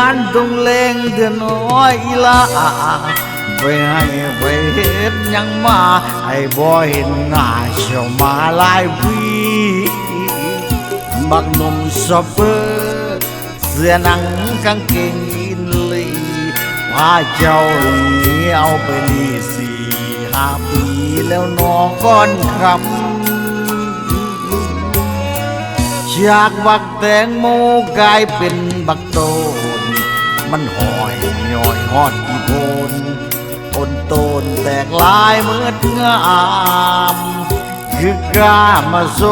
านตรงเลงเดือน้อยลาไปให้ไปเห็นยังมาให้บ่เห็นหน้าเชียวมาลายวีบักนมสอบเบอร์เสื้อหนังกางเกงยีนลีพาเจ้าหนีเอาไปนี่สี่ห้าปีแล้วนองก้อนคำจากบักแตงโมกลายเป็นบักโต มันหอยย่อยหอดกี่โพนต้นโตนแตกลายเหมือนงามคือกล้ามาโซ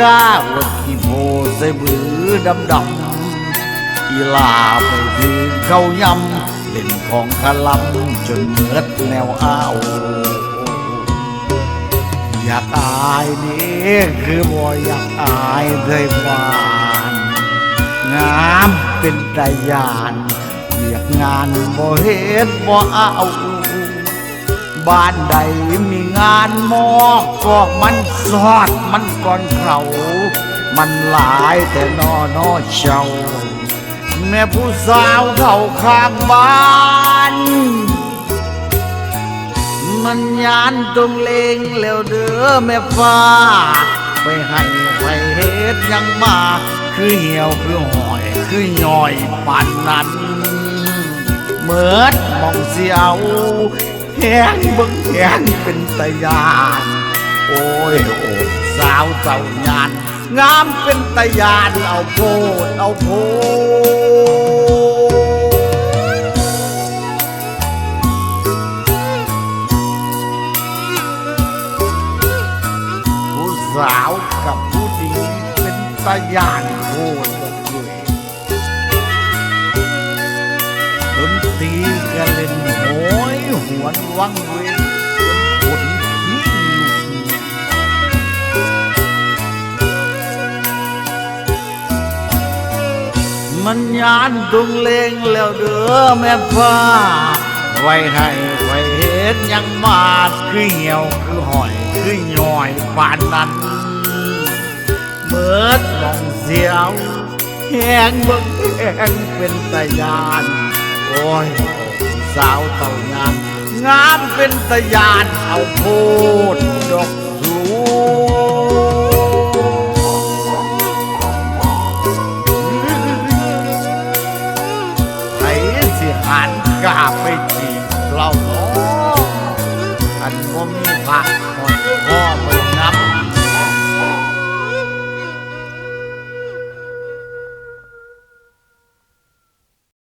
ก้าวัดกี่โพใส่มือดำดำอีลาไปถึงเขายำเล่นของขลำจนเมือดแนวอ้าวอยากอายนี่คือบ่อยากอายเลยหวานงามเป็นตายาน รียกงานบ่เฮ็ดบ่เอาบ้านใดมีงานมอกก็มันสอดมันก่อนเขา มันหลายแต่นอนอเช่าแม่ผู้สาวเข้าข้างบ้าน มันยานตรงเลงแล้วเด้อแม่ฟ้า ไปให้ไปเฮ็ดยังมา คือเหี่ยวคือหอย คือย่อยปานนั้น เมิดมองเสียวแหงเบิ่งแหงเป็นตะยานโอ้ยโอ้สาวเจ้ายาน งามเป็นตะยานเอาโพดเอาโพดผู้สาวกับผู้ดีเป็นตายานโคต ตีก็เล่นโหยหวนวังเวงจนขนทิ้งมันยานตุงเลงแล้วเด้อแม่ฟ้า ไว้ให้ไว้เห็นยังมาดคือเหี่ยวคือหอยคือหย่อยปานนั้นเมิดมองเสียวแหงเบิ่งแหงเป็นตาญาน โอ้ยสาวเต่างานงามเป็นตาญานเอาโพดดอกสูไอ้สิหันกล้าไปจีบเราเนาะอันว่ามีผัก